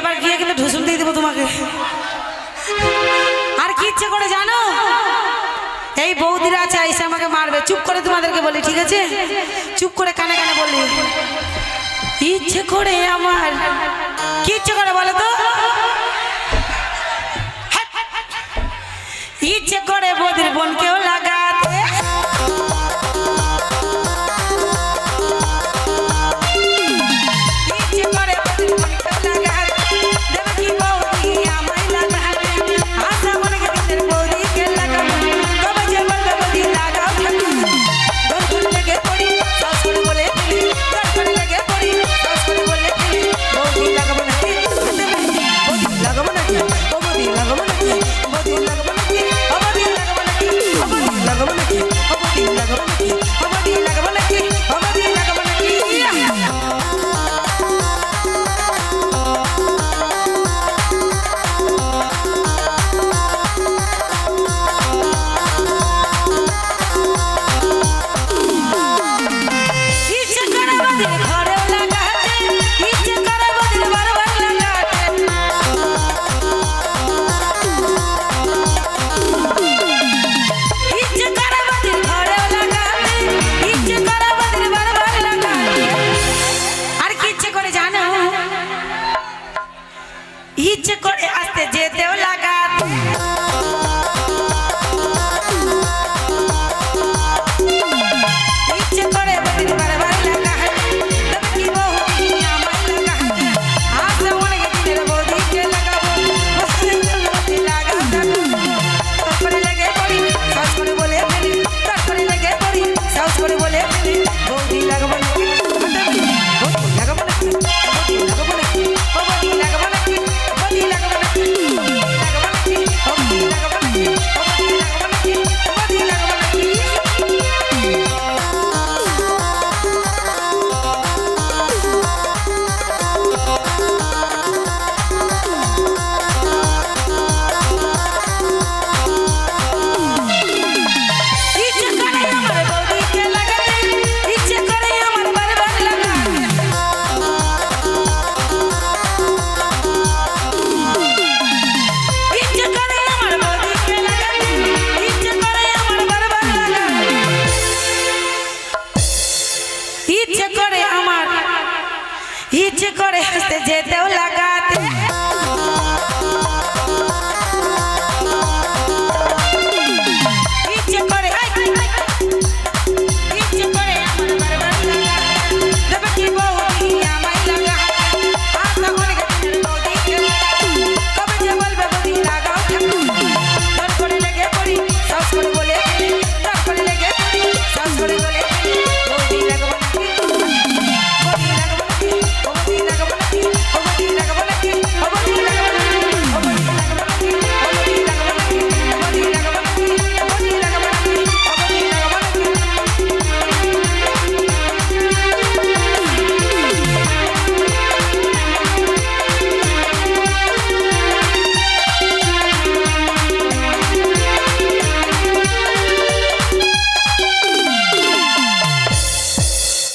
এবার গিয়ে গেলে ঢুসুল দিয়ে দেবো তোমাকে। আর কি ইচ্ছে করে জানো? এই বৌদিরা আছে, এসে আমাকে মারবে। চুপ করে তোমাদেরকে বলি, ঠিক আছে? চুপ করে কানে কানে বলি। ইচ্ছে করে আমার। কি ইচ্ছে করে বলো তো? ইচ্ছে করে বৌদির বোনকেও ইচ্ছে করে আসতে যেতেও লাগাত ইচ্ছে করে হাসতে যেতেও লাগা